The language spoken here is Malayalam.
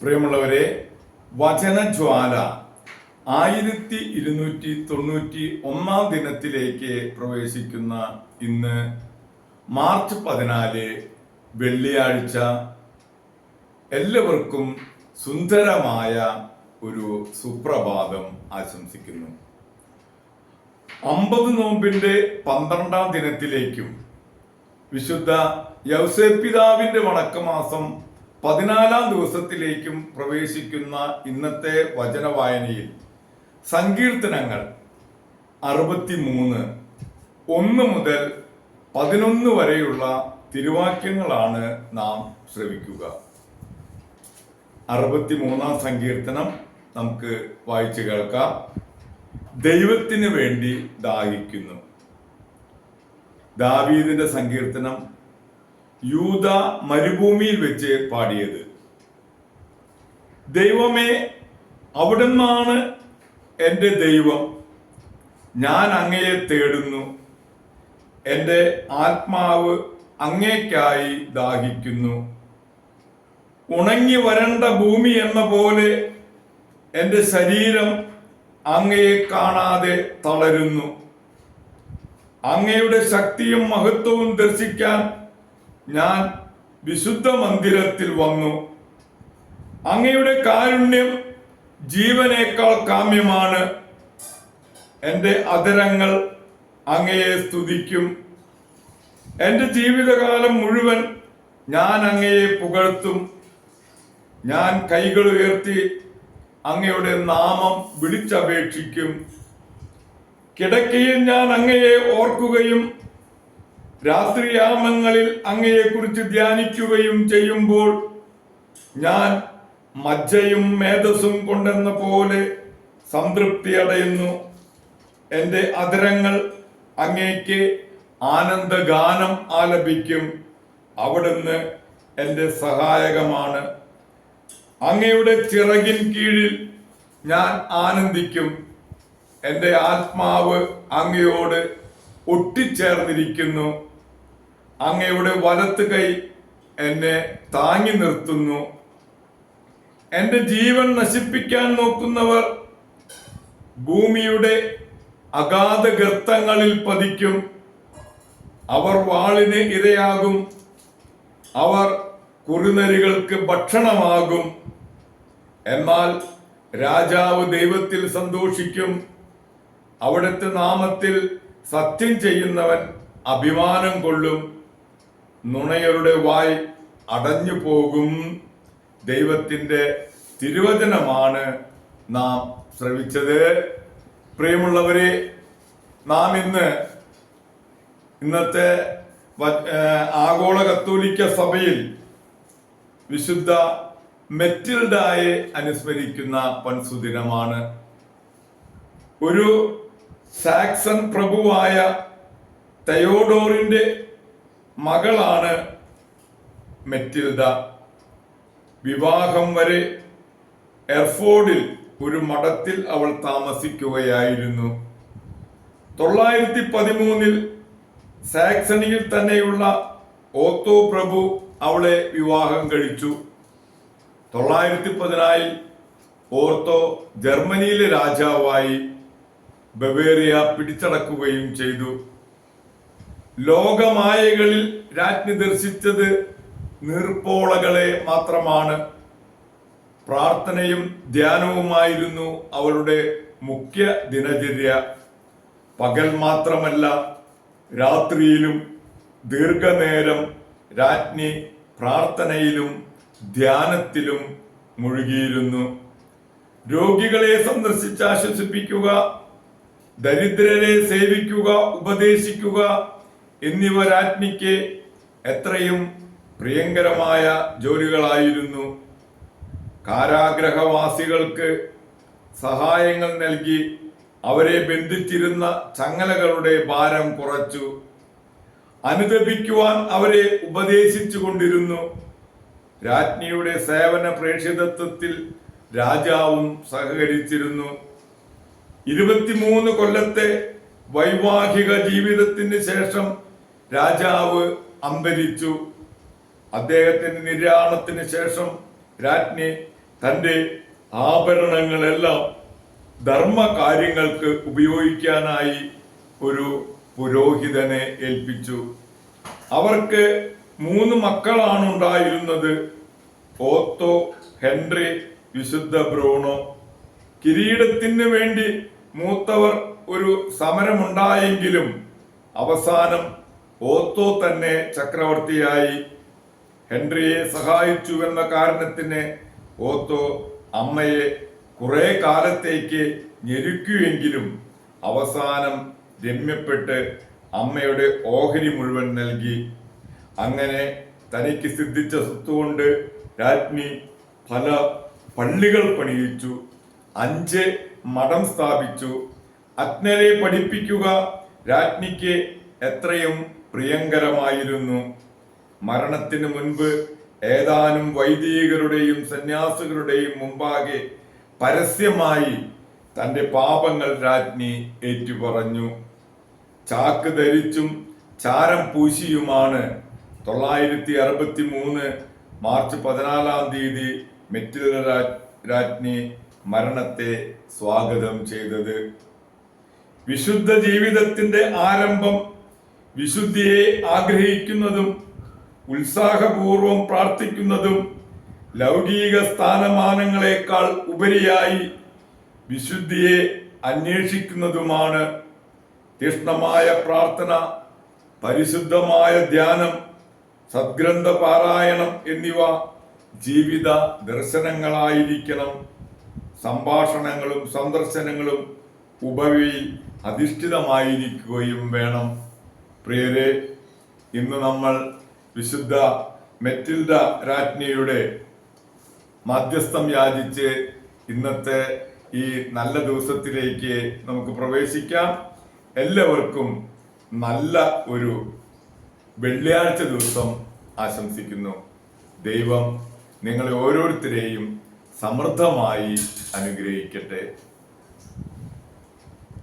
പ്രിയമുള്ളവരെ വചനജ്വാല ആയിരത്തി ഇരുന്നൂറ്റി തൊണ്ണൂറ്റി ഒന്നാം ദിനത്തിലേക്ക് പ്രവേശിക്കുന്ന ഇന്ന് മാർച്ച് പതിനാല് വെള്ളിയാഴ്ച എല്ലാവർക്കും സുന്ദരമായ ഒരു സുപ്രഭാതം ആശംസിക്കുന്നു. അമ്പത് നോമ്പിന്റെ പന്ത്രണ്ടാം ദിനത്തിലേക്കും വിശുദ്ധ യൗസേപ്പിതാവിന്റെ വണക്കമാസം പതിനാലാം ദിവസത്തിലേക്കും പ്രവേശിക്കുന്ന ഇന്നത്തെ വചനവായനയിൽ സങ്കീർത്തനങ്ങൾ അറുപത്തി മൂന്ന് ഒന്ന് മുതൽ പതിനൊന്ന് വരെയുള്ള തിരുവാക്യങ്ങളാണ് നാം ശ്രവിക്കുക. അറുപത്തി മൂന്നാം സങ്കീർത്തനം നമുക്ക് വായിച്ചു കേൾക്കാം. ദൈവത്തിന് വേണ്ടി ദാഹിക്കുന്നു. ദാവീദിന്റെ സങ്കീർത്തനം യൂത മരുഭൂമിയിൽ വെച്ച് പാടിയത്. ദൈവമേ അവിടുന്നാണ് എന്റെ ദൈവം. ഞാൻ അങ്ങയെ തേടുന്നു. എന്റെ ആത്മാവ് അങ്ങേക്കായി ദാഹിക്കുന്നു. ഉണങ്ങി വരണ്ട ഭൂമി എന്ന പോലെ എന്റെ ശരീരം അങ്ങയെ കാണാതെ തളരുന്നു. അങ്ങയുടെ ശക്തിയും മഹത്വവും ദർശിക്കാൻ ഞാൻ വിശുദ്ധ മന്ദിരത്തിൽ വന്നു. അങ്ങയുടെ കാരുണ്യം ജീവനേക്കാൾ കാമ്യമാണ്. എന്റെ അതരങ്ങൾ അങ്ങയെ സ്തുതിക്കും. എന്റെ ജീവിതകാലം മുഴുവൻ ഞാൻ അങ്ങയെ പുകഴ്ത്തും. ഞാൻ കൈകൾ ഉയർത്തി അങ്ങയുടെ നാമം വിളിച്ചപേക്ഷിക്കും. കിടക്കയിൽ ഞാൻ അങ്ങയെ ഓർക്കുകയും രാത്രിയാമങ്ങളിൽ അങ്ങയെക്കുറിച്ച് ധ്യാനിക്കുകയും ചെയ്യുമ്പോൾ ഞാൻ മജ്ജയും മേധസ്സും കൊണ്ടെന്ന പോലെ സംതൃപ്തി അടയുന്നു. എന്റെ അതിരങ്ങൾ അങ്ങേക്ക് ആനന്ദഗാനം ആലപിക്കും. അവിടുന്ന് എന്റെ സഹായകമാണ്. അങ്ങയുടെ ചിറകിൻ കീഴിൽ ഞാൻ ആനന്ദിക്കും. എന്റെ ആത്മാവ് അങ്ങയോട് ഒട്ടിച്ചേർന്നിരിക്കുന്നു. അങ്ങയുടെ വലത്ത് കൈ എന്നെ താങ്ങി നിർത്തുന്നു. എന്റെ ജീവൻ നശിപ്പിക്കാൻ നോക്കുന്നവർ ഭൂമിയുടെ അഗാധ ഗർത്തങ്ങളിൽ പതിക്കും. അവർ വാളിന് ഇരയാകും. അവർ കുറുനരികൾക്ക് ഭക്ഷണമാകും. എന്നാൽ രാജാവ് ദൈവത്തിൽ സന്തോഷിക്കും. അവിടുത്തെ നാമത്തിൽ സത്യം ചെയ്യുന്നവൻ അഭിമാനം കൊള്ളും. നുണയരുടെ വായ് അടഞ്ഞു പോകും. ദൈവത്തിന്റെ തിരുവചനമാണ് നാം ശ്രവിച്ചത്. പ്രിയമുള്ളവരെ നാം ഇന്ന് ഇന്നത്തെ ആഗോള കത്തോലിക്ക സഭയിൽ വിശുദ്ധ മെറ്റിൽഡായെ അനുസ്മരിക്കുന്ന പൻസുദിനമാണ് ഒരു സാക്സൺ പ്രഭുവായ തയോഡോറിന്റെ മകളാണ് മെറ്റിൽഡ. വിവാഹം വരെ എർഫോർഡിൽ ഒരു മഠത്തിൽ അവൾ താമസിക്കുകയായിരുന്നു. തൊള്ളായിരത്തി പതിമൂന്നിൽ സാക്സണിയിൽ തന്നെയുള്ള ഓത്തോ പ്രഭു അവളെ വിവാഹം കഴിച്ചു. തൊള്ളായിരത്തി പതിനാലിൽ ഓർത്തോ ജർമ്മനിയിലെ രാജാവായി ബവേറിയ പിടിച്ചടക്കുകയും ചെയ്തു. ലോകമായകളിൽ രാജ്ഞി ദർശിച്ചത് നീർപ്പോളകളെ മാത്രമാണ്. പ്രാർത്ഥനയും ധ്യാനവുമായിരുന്നു അവളുടെ മുഖ്യ ദിനചര്യ. പകൽ മാത്രമല്ല രാത്രിയിലും ദീർഘനേരം രാജ്ഞി പ്രാർത്ഥനയിലും ധ്യാനത്തിലും മുഴുകിയിരുന്നു. രോഗികളെ സന്ദർശിച്ച് ആശ്വസിപ്പിക്കുക ദരിദ്രരെ സേവിക്കുക ഉപദേശിക്കുക എന്നിവ രാജ്ഞിക്ക് എത്രയും പ്രിയങ്കരമായ ജോലികളായിരുന്നു. കാരാഗ്രഹവാസികൾക്ക് സഹായങ്ങൾ നൽകി അവരെ ബന്ധിച്ചിരുന്ന ചങ്ങലകളുടെ ഭാരം കുറച്ചു. അനുദപിക്കുവാൻ അവരെ ഉപദേശിച്ചു കൊണ്ടിരുന്നു രാജ്ഞിയുടെ സേവന പ്രേക്ഷിതത്വത്തിൽ രാജാവും സഹകരിച്ചിരുന്നു. ഇരുപത്തിമൂന്ന് കൊല്ലത്തെ വൈവാഹിക ജീവിതത്തിന് ശേഷം രാജാവ് അന്തരിച്ചു. അദ്ദേഹത്തിന്റെ നിര്യാണത്തിന് ശേഷം രാജ്ഞി തന്റെ ആഭരണങ്ങളെല്ലാം ധർമ്മകാര്യങ്ങൾക്ക് ഉപയോഗിക്കാനായി ഒരു പുരോഹിതനെ ഏൽപ്പിച്ചു. അവർക്ക് മൂന്ന് മക്കളാണ് ഉണ്ടായിരുന്നത് ഓത്തോ ഹെൻറി വിശുദ്ധ ബ്രൂണോ. കിരീടത്തിന് വേണ്ടി മൂത്തവർ ഒരു സമരമുണ്ടായെങ്കിലും അവസാനം ഓത്തോ തന്നെ ചക്രവർത്തിയായി ഹെൻറിയെ സഹായിച്ചു എന്ന കാരണത്തിന് ഓത്തോ അമ്മയെ കുറെ കാലത്തേക്ക് ഞെരുക്കുമെങ്കിലും അവസാനം രമ്യപ്പെട്ട് അമ്മയുടെ ഓഹരി മുഴുവൻ നൽകി. അങ്ങനെ തനിക്ക് സിദ്ധിച്ച സ്വത്തുകൊണ്ട് രാജ്ഞി പല പള്ളികൾ പണിയിച്ചു അഞ്ച് മഠം സ്ഥാപിച്ചു. അജ്ഞരെ പഠിപ്പിക്കുക രാജ്ഞിക്ക് എത്രയും പ്രിയങ്കരമായിരുന്നു. മരണത്തിന് മുൻപ് ഏതാനും വൈദികരുടെയും സന്യാസികളുടെയും മുമ്പാകെ പരസ്യമായി തന്റെ പാപങ്ങൾ രാജ്ഞി ഏറ്റുപറഞ്ഞു. ചാക്ക് ധരിച്ചും ചാരം പൂശിയുമാണ് തൊള്ളായിരത്തി അറുപത്തി മൂന്ന് മാർച്ച് പതിനാലാം തീയതി മെറ്റിൽഡ രാജ്ഞി മരണത്തെ സ്വാഗതം ചെയ്തത്. വിശുദ്ധ ജീവിതത്തിന്റെ ആരംഭം വിശുദ്ധിയെ ആഗ്രഹിക്കുന്നതും ഉത്സാഹപൂർവം പ്രാർത്ഥിക്കുന്നതും ലൗകിക സ്ഥാനമാനങ്ങളെക്കാൾ ഉപരിയായി വിശുദ്ധിയെ അന്വേഷിക്കുന്നതുമാണ് തീഷ്ണമായ പ്രാർത്ഥന പരിശുദ്ധമായ ധ്യാനം സദ്ഗ്രന്ഥ പാരായണം എന്നിവ ജീവിത ദർശനങ്ങളായിരിക്കണം. സംഭാഷണങ്ങളും സന്ദർശനങ്ങളും ഉപവി അധിഷ്ഠിതമായിരിക്കുകയും വേണം. പ്രിയരെ ഇന്ന് നമ്മൾ വിശുദ്ധ മെറ്റിൽഡ രാജ്ഞിയുടെ മധ്യസ്ഥം യാചിച്ച് ഇന്നത്തെ ഈ നല്ല ദിവസത്തിലേക്ക് നമുക്ക് പ്രവേശിക്കാം. എല്ലാവർക്കും നല്ല ഒരു വെള്ളിയാഴ്ച ദിവസം ആശംസിക്കുന്നു. ദൈവം നിങ്ങളെ ഓരോരുത്തരെയും സമൃദ്ധമായി അനുഗ്രഹിക്കട്ടെ.